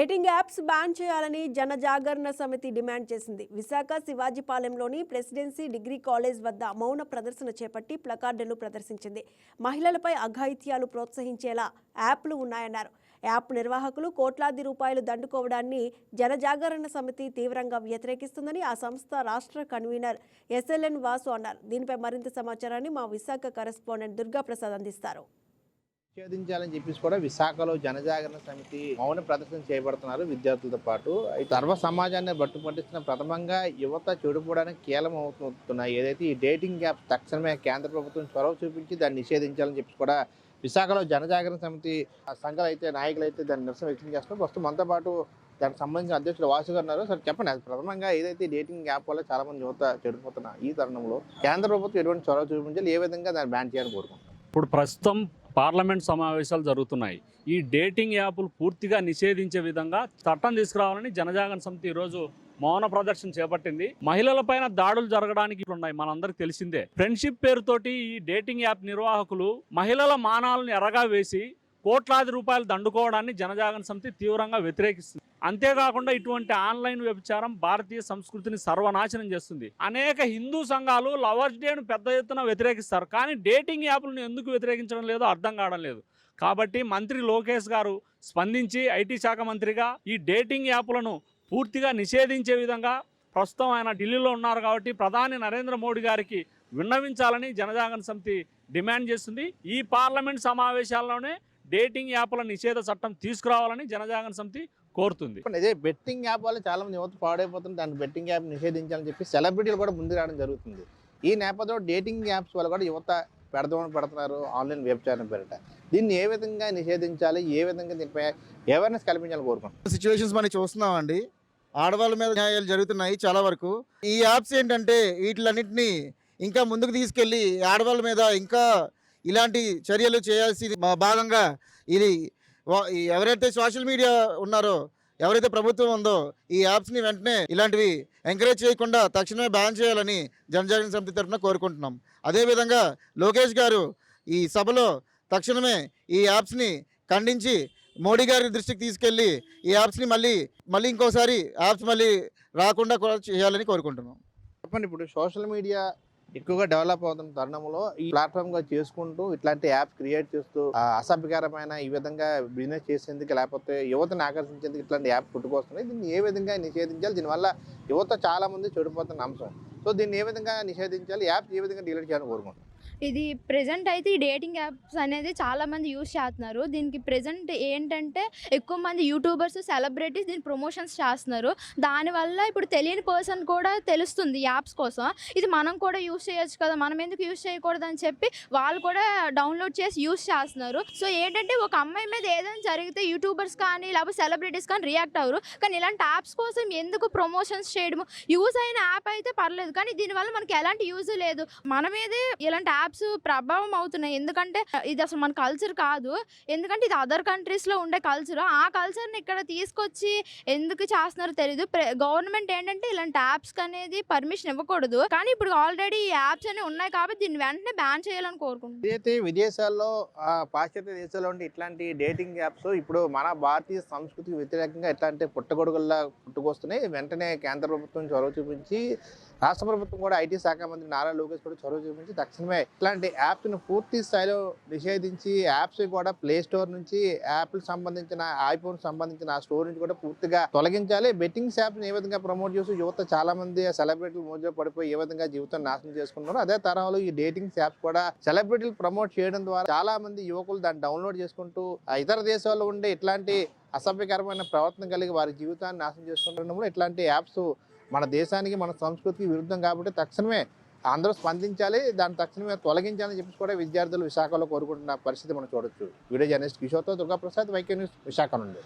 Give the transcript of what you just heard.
Dating apps ban చేయాలని జనజాగరణ సమితి డిమాండ్ చేసింది. విశాఖ శివాజీపాలెంలోని ప్రెసిడెన్సీ డిగ్రీ కాలేజ్ వద్ద మౌన ప్రదర్శన చేపట్టి ప్లకార్డులు ప్రదర్శించింది. మహిళలపై అఘాయిత్యాలు ప్రోత్సహించేలా యాప్లు ఉన్నాయన్నారు. యాప్ నిర్వాహకులు కోట్లాది రూపాయలు దండుకోవడాన్ని జనజాగరణ సమితి తీవ్రంగా వ్యతిరేకిస్తుందని ఆ సంస్థ రాష్ట్ర కన్వీనర్ ఎస్ఎల్ఎన్ వాసు అన్నారు. దీనిపై మరింత సమాచారాన్ని మా విశాఖ కరెస్పాండెంట్ దుర్గాప్రసాద్ అందిస్తారు. నిషేధించాలని చెప్పేసి కూడా విశాఖలో జనజాగరణ సమితి మౌన ప్రదర్శన చేయబడుతున్నారు విద్యార్థులతో పాటు. ఈ సర్వ సమాజాన్ని బట్టు పట్టిస్తున్న ప్రథమంగా యువత చెడిపోవడానికి కీలం అవుతున్నాయి. ఏదైతే ఈ డేటింగ్ యాప్ తక్షణమే కేంద్ర ప్రభుత్వం చొరవ చూపించి దాన్ని నిషేధించాలని చెప్పి కూడా విశాఖలో జనజాగరణ సమితి ఆ సంఘాలు అయితే నాయకులు అయితే దాన్ని నిరసన వ్యక్తం చేస్తున్నారు. ప్రస్తుతం మనతో పాటు దానికి సంబంధించిన అధ్యక్షుడు వాసు గారు ఉన్నారు. సార్ చెప్పండి. అది ప్రథమంగా ఏదైతే డేటింగ్ యాప్ వల్ల చాలా మంది యువత చెడిపోతున్న ఈ తరుణంలో కేంద్ర ప్రభుత్వం ఎటువంటి చొరవ చూపించాలి? ఏ విధంగా దాన్ని బ్యాన్ చేయాలని కోరుకుంటున్నారు? ఇప్పుడు ప్రస్తుతం పార్లమెంట్ సమావేశాలు జరుగుతున్నాయి. ఈ డేటింగ్ యాప్లు పూర్తిగా నిషేధించే విధంగా చట్టం తీసుకురావాలని జనజాగరణ సమితి ఈరోజు మౌన ప్రదర్శన చేపట్టింది. మహిళలపైన దాడులు జరగడానికి ఉన్నాయి మనందరికి తెలిసిందే. ఫ్రెండ్షిప్ పేరుతోటి ఈ డేటింగ్ యాప్ నిర్వాహకులు మహిళల మానాలను ఎరగా వేసి కోట్లాది రూపాయలు దండుకోవడాన్ని జనజాగరణ సమితి తీవ్రంగా వ్యతిరేకిస్తుంది. అంతేకాకుండా ఇటువంటి ఆన్లైన్ వ్యభిచారం భారతీయ సంస్కృతిని సర్వనాశనం చేస్తుంది. అనేక హిందూ సంఘాలు లవర్స్ డేను పెద్ద ఎత్తున వ్యతిరేకిస్తారు. కానీ డేటింగ్ యాప్లను ఎందుకు వ్యతిరేకించడం లేదో అర్థం కావడం లేదు. కాబట్టి మంత్రి లోకేష్ గారు స్పందించి ఐటీ శాఖ మంత్రిగా ఈ డేటింగ్ యాప్లను పూర్తిగా నిషేధించే విధంగా ప్రస్తుతం ఆయన ఢిల్లీలో ఉన్నారు కాబట్టి ప్రధాని నరేంద్ర మోడీ గారికి విన్నవించాలని జనజాగరణ సమితి డిమాండ్ చేస్తుంది. ఈ పార్లమెంట్ సమావేశాల్లోనే డేటింగ్ యాప్ల నిషేధ చట్టం తీసుకురావాలని జనజాగరణ సమితి కోరుతుంది. అదే బెట్టింగ్ యాప్ వల్ల చాలా మంది యువత పాడైపోతుంది దాన్ని బెట్టింగ్ యాప్ నిషేధించాలని చెప్పి సెలబ్రిటీలు కూడా ముందు రావడం జరుగుతుంది. ఈ నేపథ్యంలో డేటింగ్ యాప్స్ వల్ల కూడా యువత పెడదామని పెడుతున్నారు ఆన్లైన్ వెబ్సైట్ పేరిట. దీన్ని ఏ విధంగా నిషేధించాలి ఏ విధంగా దీనిపై అవేర్నెస్ కల్పించాలని కోరుకుంటున్నాం సిచ్యువేషన్స్ మనం చూస్తున్నామండి. ఆడవాళ్ళ మీద న్యాయాలు జరుగుతున్నాయి చాలా వరకు. ఈ యాప్స్ ఏంటంటే వీటిలన్నింటినీ ఇంకా ముందుకు తీసుకెళ్ళి ఆడవాళ్ళ మీద ఇంకా ఇలాంటి చర్యలు చేయాల్సి భాగంగా ఇది ఎవరైతే సోషల్ మీడియా ఉన్నారో ఎవరైతే ప్రభుత్వం ఉందో ఈ యాప్స్ని వెంటనే ఇలాంటివి ఎంకరేజ్ చేయకుండా తక్షణమే బ్యాన్ చేయాలని జనజాగరణ సమితి తరఫున కోరుకుంటున్నాం. అదేవిధంగా లోకేష్ గారు ఈ సభలో తక్షణమే ఈ యాప్స్ని ఖండించి మోడీ గారి దృష్టికి తీసుకెళ్ళి ఈ యాప్స్ని మళ్ళీ మళ్ళీ ఇంకోసారి యాప్స్ మళ్ళీ రాకుండా కూడా చేయాలని కోరుకుంటున్నాం. చెప్పండి ఇప్పుడు సోషల్ మీడియా ఎక్కువగా డెవలప్ అవుతున్న తరుణంలో ఈ ప్లాట్ఫామ్గా చేసుకుంటూ ఇట్లాంటి యాప్స్ క్రియేట్ చేస్తూ అసభ్యకరమైన ఈ విధంగా బిజినెస్ చేసేందుకు లేకపోతే యువతను ఆకర్షించేందుకు ఇట్లాంటి యాప్ పుట్టుకొస్తున్నాయి. దీన్ని ఏ విధంగా నిషేధించాలి? దీనివల్ల యువత చాలా మంది చెడిపోతున్న అంశం. సో దీన్ని ఏ విధంగా నిషేధించాలి? యాప్స్ ఏ విధంగా డిలీట్ చేయాలని కోరుకుంటున్నాను ఇది ప్రెజెంట్ అయితే ఈ డేటింగ్ యాప్స్ అనేది చాలామంది యూజ్ యూస్ చేస్తున్నారు. దీనికి ప్రెజెంట్ ఏంటంటే ఎక్కువ మంది యూట్యూబర్స్ సెలబ్రిటీస్ దీని ప్రమోషన్స్ చేస్తున్నారు. దానివల్ల ఇప్పుడు తెలియని పర్సన్ కూడా తెలుస్తుంది యాప్స్ కోసం. ఇది మనం కూడా యూజ్ చేయొచ్చు కదా మనం ఎందుకు యూజ్ చేయకూడదు అని చెప్పి వాళ్ళు కూడా డౌన్లోడ్ చేసి యూస్ చేస్తున్నారు. సో ఏంటంటే ఒక అమ్మాయి మీద ఏదైనా జరిగితే యూట్యూబర్స్ కానీ లేకపోతే సెలబ్రిటీస్ కానీ రియాక్ట్ అవ్వరు. కానీ ఇలాంటి యాప్స్ కోసం ఎందుకు ప్రమోషన్స్ చేయడము? యూజ్ అయిన యాప్ అయితే పర్లేదు. కానీ దీనివల్ల మనకి ఎలాంటి యూజ్ లేదు. మన మీదే ఇలాంటి యాప్స్ ప్రభావం అవుతున్నాయి. ఎందుకంటే ఇది అసలు మన కల్చర్ కాదు. ఎందుకంటే ఇది అదర్ కంట్రీస్లో ఉండే కల్చర్. ఆ కల్చర్ని ఇక్కడ తీసుకొచ్చి ఎందుకు చేస్తున్నారో తెలియదు గవర్నమెంట్ ఏంటంటే ఇలాంటి యాప్స్ అనేది పర్మిషన్ ఇవ్వకూడదు. కానీ ఇప్పుడు ఆల్రెడీ ఈ యాప్స్ అనేవి ఉన్నాయి కాబట్టి దీన్ని వెంటనే బ్యాన్ చేయాలని కోరుకుంటున్నాను ఏదైతే విదేశాల్లో పాశ్చాత్య దేశాల్లో ఉండే ఇట్లాంటి డేటింగ్ యాప్స్ ఇప్పుడు మన భారతీయ సంస్కృతికి వ్యతిరేకంగా ఇట్లాంటి పుట్టగొడుగుల్లా పుట్టుకొస్తున్నాయి. వెంటనే కేంద్ర ప్రభుత్వం చొరవ చూపించి రాష్ట్ర ప్రభుత్వం కూడా ఐటీ శాఖ మంత్రి నారా లోకేష్ కూడా చొరవ చూపించి తక్షణమే ఇట్లాంటి యాప్స్ను పూర్తి స్థాయిలో నిషేధించి యాప్స్ కూడా ప్లే స్టోర్ నుంచి యాప్లు సంబంధించిన ఐఫోన్ సంబంధించిన ఆ స్టోర్ నుంచి కూడా పూర్తిగా తొలగించాలి. బెట్టింగ్స్ యాప్స్ ఏ విధంగా ప్రమోట్ చేస్తూ యువత చాలా మంది సెలబ్రిటీలు మోజులో పడిపోయి ఏ విధంగా జీవితం నాశనం చేసుకుంటున్నారు అదే తరహాలో ఈ డేటింగ్స్ యాప్స్ కూడా సెలబ్రిటీలు ప్రమోట్ చేయడం ద్వారా చాలా మంది యువకులు దాన్ని డౌన్లోడ్ చేసుకుంటూ ఆ ఇతర దేశాల్లో ఉండే ఇట్లాంటి అసభ్యకరమైన ప్రవర్తన కలిగి వారి జీవితాన్ని నాశనం చేసుకుంటున్నప్పుడు ఇట్లాంటి యాప్స్ మన దేశానికి మన సంస్కృతికి విరుద్ధం కాబట్టి తక్షణమే అందరూ స్పందించాలి దాన్ని తక్షణమే తొలగించాలని చెప్పి కూడా విద్యార్థులు విశాఖలో కోరుకుంటున్న పరిస్థితి మనం చూడొచ్చు. వీడియో జర్నలిస్ట్ కిషోర్తో దుర్గాప్రసాద్ వైకే న్యూస్ విశాఖ నుండి.